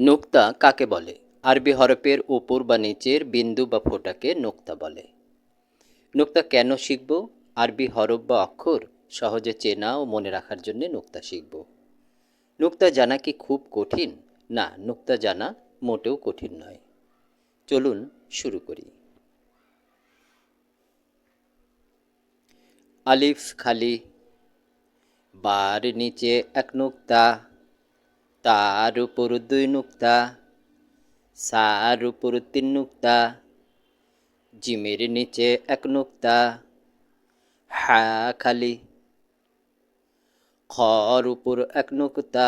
নোক্তা কাকে বলে? আরবি হরফের উপর বা নিচের বিন্দু বা ফোঁটাকে নোক্তা বলে। নোক্তা কেন শিখব? আরবি হরফ বা অক্ষর সহজে চেনা ও মনে রাখার জন্য নোক্তা শিখব। নোক্তা জানা কি খুব কঠিন? না, নোক্তা জানা মোটেও কঠিন নয়। চলুন শুরু করি। আলিফ, খালি, বার, নিচে এক নোক্তা। তার উপর দুই নুক্তা সার উপর তিন নুক্তা, জিমের নিচে এক নুক্তা, হা খালি খর উপর এক নুক্তা,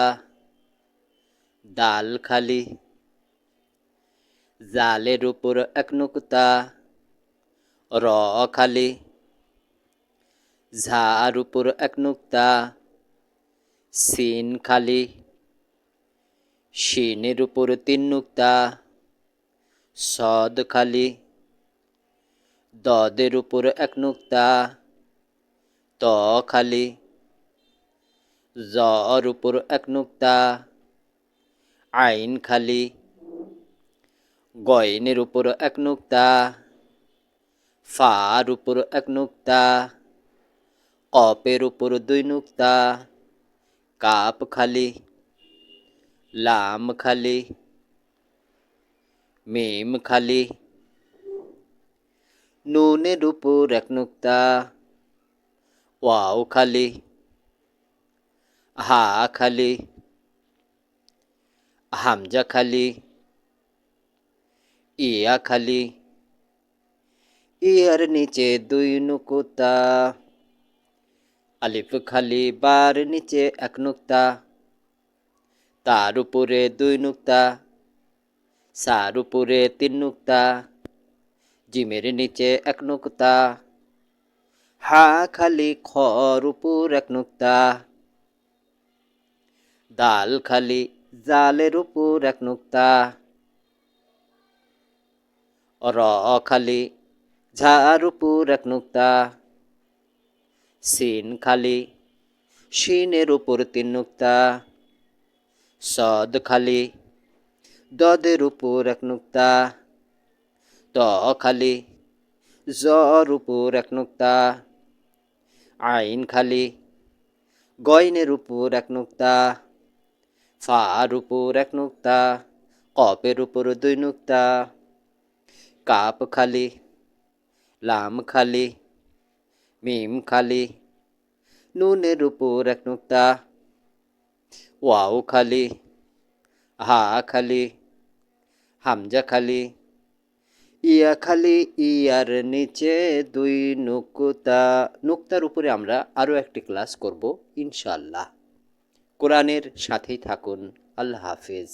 ডাল খালি জালের উপর এক নুক্তা, র খালি ঝার উপর এক নুক্তা, সিন খালি শিনের উপর তিন নুক্তা। সদ খালি। দদের উপর এক নুক্তা। ত খালি। জর উপর এক নুক্তা। আইন খালি। গয়নের উপর এক নুক্তা। ফার উপর এক নুক্তা। কপের উপর দুই নুক্তা। কাপ খালি। লাম খালি মিম খালি নুনের উপর এক নুক্তা ওয়াও খালি হা খালি হামজা খালি ইয়া খালি ইয়ার নিচে দুই নুকুতা আলিফ খালি বার নিচে এক নুক্তা তার উপরে দুই নুক্তা, সার উপরে তিন নুক্তা, জিমের নিচে এক নুক্তা, হা খালি খর উপর এক নুক্তা দাল খালি জালের উপর এক নুক্তা, র খালি ঝার উপর এক নুক্তা, সিন খালি শিনের উপর তিন নুক্তা সদ খালি দদের উপর এক নুক্তা, ত খালি জর উপর এক নুক্তা, আইন খালি গয়নের উপর এক নুক্তা ফার উপর এক নুক্তা কপের উপর দুই নুক্তা, কাপ খালি, লাম খালি, মিম খালি নুনের উপর এক নুক্তা। ওয়াও খালি হা খালি হামজা খালি ইয়া খালি ইয়ার নিচে দুই নুকুতা নুক্তার উপরে আমরা আরও একটি ক্লাস করব ইনশাল্লাহ কোরআনের সাথেই থাকুন আল্লাহ হাফিজ